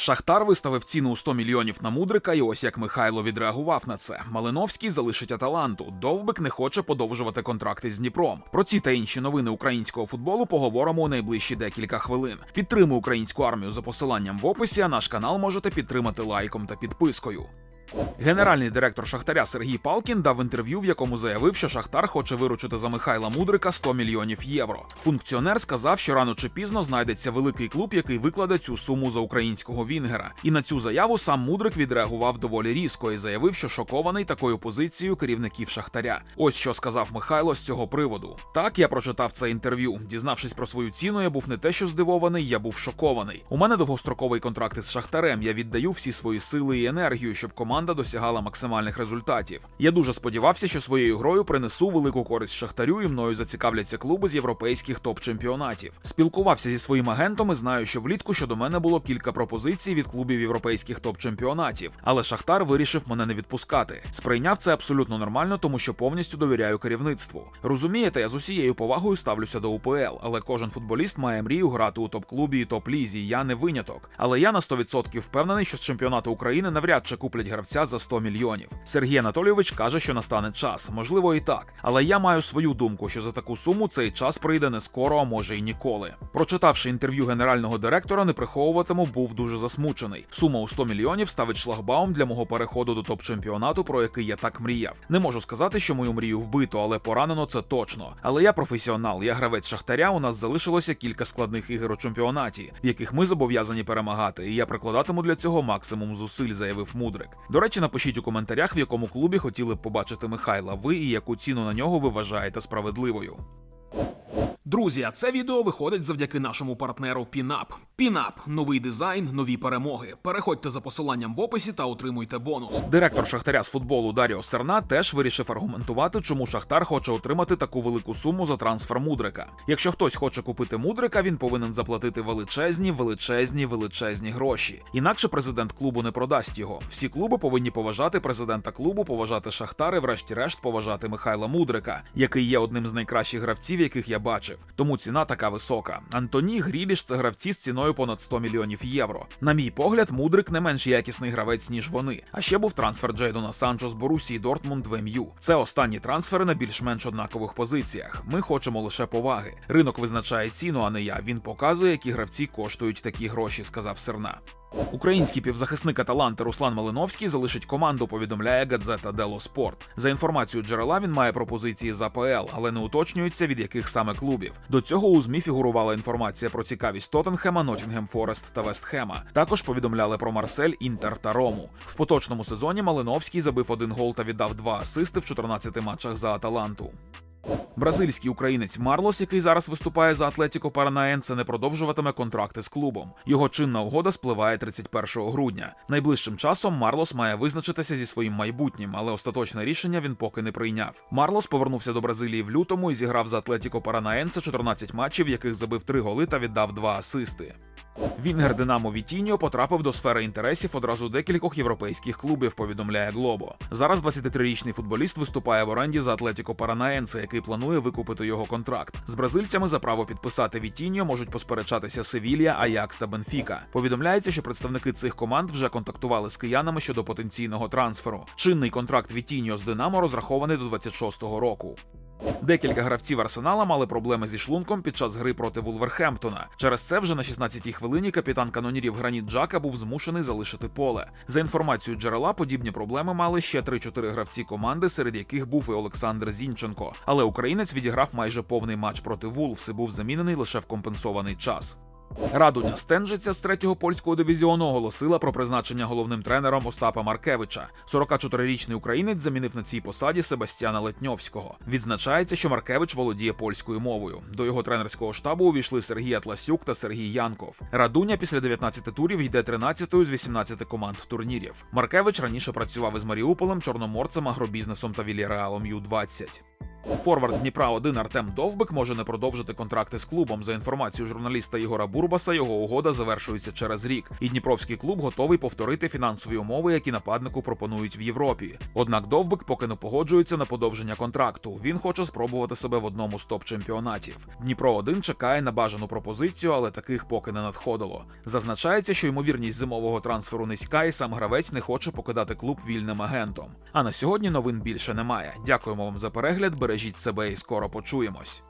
Шахтар виставив ціну у 100 мільйонів на мудрика, і ось як Михайло відреагував на це. Малиновський залишить Аталанту. Довбик не хоче подовжувати контракти з Дніпром. Про ці та інші новини українського футболу поговоримо у найближчі декілька хвилин. Підтримуй українську армію за посиланням в описі. А наш канал можете підтримати лайком та підпискою. Генеральний директор Шахтаря Сергій Палкін дав інтерв'ю, в якому заявив, що Шахтар хоче виручити за Михайла Мудрика 100 мільйонів євро. Функціонер сказав, що рано чи пізно знайдеться великий клуб, який викладе цю суму за українського вінгера. І на цю заяву сам Мудрик відреагував доволі різко і заявив, що шокований такою позицією керівників Шахтаря. Ось що сказав Михайло з цього приводу. Так, я прочитав це інтерв'ю. Дізнавшись про свою ціну, я був не те, що здивований, я був шокований. У мене довгостроковий контракт із Шахтарем. Я віддаю всі свої сили і енергію, щоб команда досягала максимальних результатів. Я дуже сподівався, що своєю грою принесу велику користь Шахтарю і мною зацікавляться клуби з європейських топ-чемпіонатів. Спілкувався зі своїм агентом і знаю, що влітку щодо мене було кілька пропозицій від клубів європейських топ-чемпіонатів, але Шахтар вирішив мене не відпускати. Сприйняв це абсолютно нормально, тому що повністю довіряю керівництву. Розумієте, я з усією повагою ставлюся до УПЛ, але кожен футболіст має мрію грати у топ-клубі і топ-лізі. Я не виняток. Але я на 100% впевнений, що з чемпіонату України навряд чи куплять гравця за 100 мільйонів. Сергій Анатолійович каже, що настане час. Можливо, і так. Але я маю свою думку, що за таку суму цей час прийде не скоро, а може й ніколи. Прочитавши інтерв'ю генерального директора, не приховуватиму, був дуже засмучений. Сума у 100 мільйонів ставить шлагбаум для мого переходу до топ-чемпіонату, про який я так мріяв. Не можу сказати, що мою мрію вбито, але поранено це точно. Але я професіонал, я гравець шахтаря. У нас залишилося кілька складних ігор у чемпіонаті, в яких ми зобов'язані перемагати. І я прикладатиму для цього максимум зусиль, заявив Мудрик. До речі, напишіть у коментарях, в якому клубі хотіли б побачити Михайла ви і яку ціну на нього ви вважаєте справедливою. Друзі, це відео виходить завдяки нашому партнеру Пінап. Пінап новий дизайн, нові перемоги. Переходьте за посиланням в описі та отримуйте бонус. Директор Шахтаря з футболу Даріо Серна теж вирішив аргументувати, чому Шахтар хоче отримати таку велику суму за трансфер Мудрика. Якщо хтось хоче купити Мудрика, він повинен заплатити величезні, величезні, величезні гроші. Інакше президент клубу не продасть його. Всі клуби повинні поважати президента клубу, поважати Шахтар і врешті-решт поважати Михайла Мудрика, який є одним з найкращих гравців, яких я бачив. Тому ціна така висока. Антоні Гріліш це гравці з ціною понад 100 мільйонів євро. На мій погляд, Мудрик не менш якісний гравець ніж вони. А ще був трансфер Джейдона Санчо з Борусії Дортмунд в МЮ. Це останні трансфери на більш-менш однакових позиціях. Ми хочемо лише поваги. Ринок визначає ціну, а не я. Він показує, які гравці коштують такі гроші, сказав Серна. Український півзахисник Аталанти Руслан Малиновський залишить команду, повідомляє газета Дело Спорт. За інформацією джерела, він має пропозиції з АПЛ, але не уточнюється від яких саме клубів. До цього у змі фігурувала інформація про цікавість Тоттенхема, Ноттінгем Форест та Вестхема. Також повідомляли про Марсель, Інтер та Рому. В поточному сезоні Малиновський забив один гол та віддав два асисти в 14 матчах за Аталанту. Бразильський українець Марлос, який зараз виступає за Атлетіко Паранаенце, не продовжуватиме контракти з клубом. Його чинна угода спливає 31 грудня. Найближчим часом Марлос має визначитися зі своїм майбутнім, але остаточне рішення він поки не прийняв. Марлос повернувся до Бразилії в лютому і зіграв за Атлетіко Паранаенце 14 матчів, в яких забив 3 голи та віддав 2 асисти. Вінгер Динамо Вітіньо потрапив до сфери інтересів одразу декількох європейських клубів, повідомляє Глобо. Зараз 23-річний футболіст виступає в оренді за Атлетіко Паранаенце, який планує викупити його контракт. З бразильцями за право підписати Вітіньо можуть посперечатися Севілья, Аякс та Бенфіка. Повідомляється, що представники цих команд вже контактували з киянами щодо потенційного трансферу. Чинний контракт Вітіньо з Динамо розрахований до 26-го року. Декілька гравців Арсенала мали проблеми зі шлунком під час гри проти Вулверхемптона. Через це вже на 16-й хвилині капітан канонірів Граніт Джака був змушений залишити поле. За інформацією джерела, подібні проблеми мали ще 3-4 гравці команди, серед яких був і Олександр Зінченко. Але українець відіграв майже повний матч проти Вулфс і був замінений лише в компенсований час. Радуня Стенжиця з третього польського дивізіону оголосила про призначення головним тренером Остапа Маркевича. 44-річний українець замінив на цій посаді Себастьяна Летньовського. Відзначається, що Маркевич володіє польською мовою. До його тренерського штабу увійшли Сергій Атласюк та Сергій Янков. Радуня після 19 турів йде 13-ю з 18 команд турнірів. Маркевич раніше працював із Маріуполем, Чорноморцем, агробізнесом та Вільяреалом Ю-20. Форвард Дніпра 1 Артем Довбик може не продовжити контракти з клубом. За інформацією журналіста Ігора Бурбаса, його угода завершується через рік, і Дніпровський клуб готовий повторити фінансові умови, які нападнику пропонують в Європі. Однак Довбик поки не погоджується на подовження контракту. Він хоче спробувати себе в одному з топ-чемпіонатів. Дніпро 1 чекає на бажану пропозицію, але таких поки не надходило. Зазначається, що ймовірність зимового трансферу низька, і сам гравець не хоче покидати клуб вільним агентом. А на сьогодні новин більше немає. Дякуємо вам за перегляд. Бережіть себе і скоро почуємось.